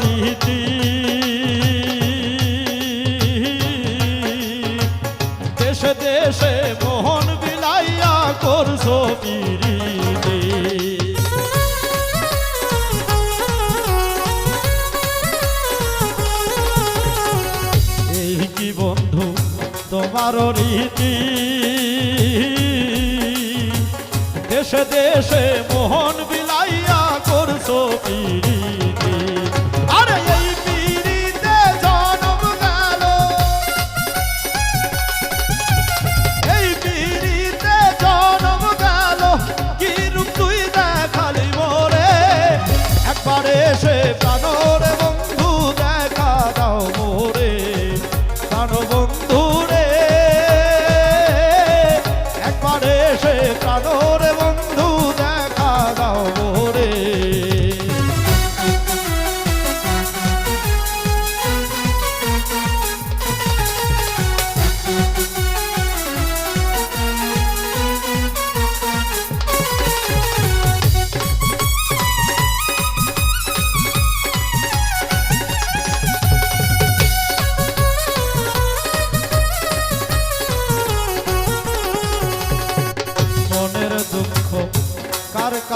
রীতি। দেশে দেশে মোহন বিলাইয়া করছ বিরীতি। এই কি বন্ধু তোমার রীতি? দেশে দেশে মোহন বিলাইয়া করছ পিড়ি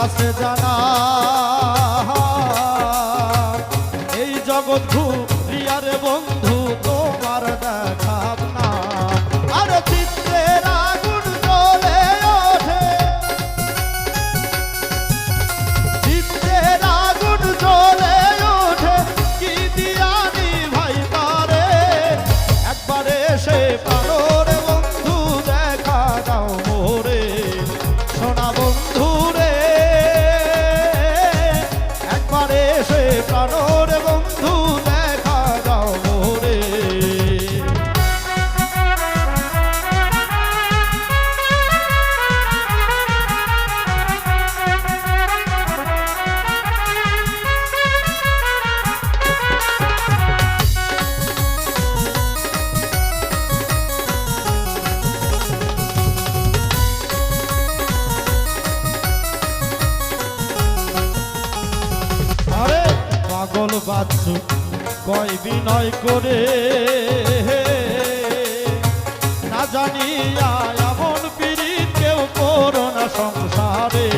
আছে জানা। এই জগৎ ঘুরিয়ার বন্ধু তোমার না বাচ্চু কয় বিনয় করে। না জানিয়া এমন পীড়িত কেউ করোনা সংসারে।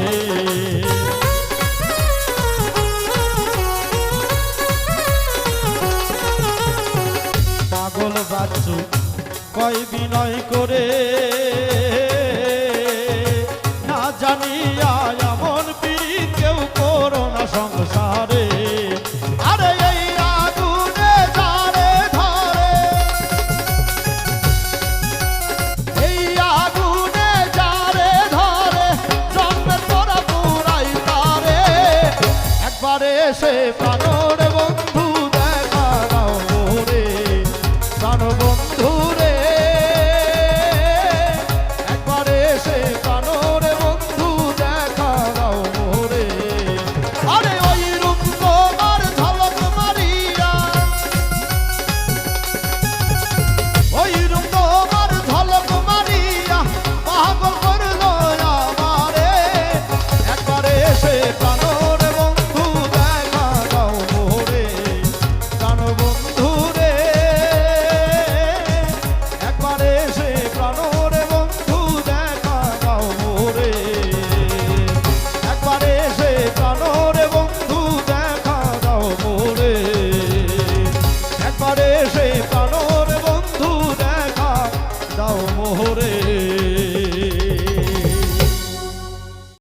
পাগল বাচ্চু, কয় বিনয় করে। দেশে পাগর বন্ধু।